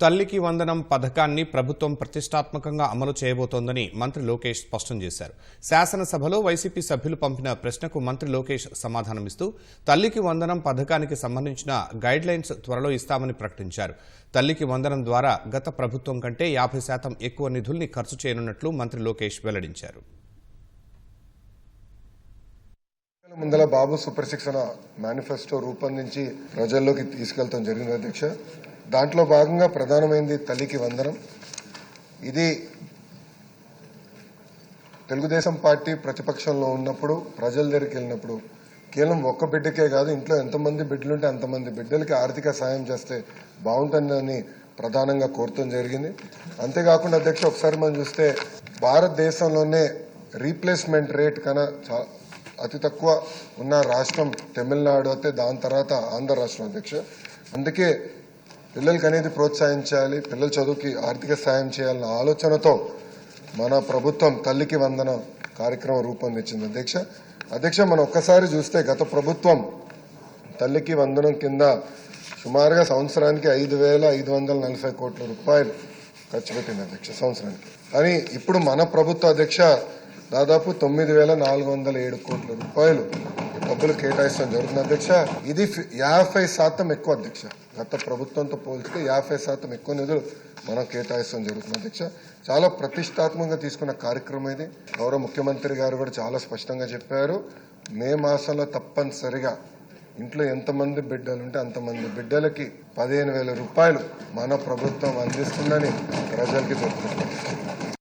తల్లికి వందనం పథకాన్ని ప్రభుత్వం ప్రతిష్టాత్మకంగా అమలు చేయబోతోందని మంత్రి లోకేష్ స్పష్టం చేశారు. శాసనసభలో వైసీపీ సభ్యులు పంపిన ప్రశ్నకు మంత్రి లోకేష్ సమాధానమిస్తూ తల్లికి వందనం పథకానికి సంబంధించిన గైడ్ లైన్స్ త్వరలో ఇస్తామని ప్రకటించారు. తల్లికి వందనం ద్వారా గత ప్రభుత్వం కంటే యాభై శాతం ఎక్కువ నిధుల్ని ఖర్చు చేయనున్నట్లు మంత్రి లోకేష్ వెల్లడించారు. ముందల బాబు సూపర్ సిక్స్ మేనిఫెస్టో రూపొందించి ప్రజల్లోకి తీసుకెళ్తాం జరిగింది అధ్యక్ష. దాంట్లో భాగంగా ప్రధానమైంది తల్లికి వందనం. ఇది తెలుగుదేశం పార్టీ ప్రతిపక్షంలో ఉన్నప్పుడు ప్రజల దగ్గరికి వెళ్ళినప్పుడు కేవలం ఒక్క బిడ్డకే కాదు ఇంట్లో ఎంతమంది బిడ్డలుంటే అంతమంది బిడ్డలకి ఆర్థిక సాయం చేస్తే బాగుంటుందని ప్రధానంగా కోరటం జరిగింది. అంతేకాకుండా అధ్యక్ష ఒకసారి మనం చూస్తే భారతదేశంలోనే రీప్లేస్మెంట్ రేట్ కన్నా అతి తక్కువ ఉన్న రాష్ట్రం తమిళనాడు అయితే దాని తర్వాత ఆంధ్ర రాష్ట్రం అధ్యక్ష. అందుకే పిల్లలకి అనేది ప్రోత్సహించాలి పిల్లల చదువుకి ఆర్థిక సాయం చేయాలన్న ఆలోచనతో మన ప్రభుత్వం తల్లికి వందన కార్యక్రమం రూపొందించింది. అధ్యక్ష అధ్యక్ష మనం ఒక్కసారి చూస్తే గత ప్రభుత్వం తల్లికి వందనం కింద సుమారుగా సంవత్సరానికి ఐదు వేల ఐదు వందల నలభై కోట్ల రూపాయలు ఖర్చు పెట్టింది అధ్యక్ష సంవత్సరానికి. కానీ ఇప్పుడు మన ప్రభుత్వ అధ్యక్ష దాదాపు తొమ్మిది వేల నాలుగు వందల ఏడు కోట్ల రూపాయలు డబ్బులు కేటాయించడం జరుగుతుంది. అధ్యక్ష ఇది యాభై శాతం ఎక్కువ అధ్యక్ష. గత ప్రభుత్వంతో పోల్చితే యాభై శాతం ఎక్కువ నిధులు మనం కేటాయిస్తాం జరుగుతుంది అధ్యక్ష. చాలా ప్రతిష్టాత్మకంగా తీసుకున్న కార్యక్రమం ఇది. గౌరవ ముఖ్యమంత్రి గారు కూడా చాలా స్పష్టంగా చెప్పారు. మే మాసంలో తప్పనిసరిగా ఇంట్లో ఎంతమంది బిడ్డలు ఉంటే అంతమంది బిడ్డలకి పదిహేను వేల రూపాయలు మన ప్రభుత్వం అందిస్తుందని ప్రజలకి చెప్తున్నారు.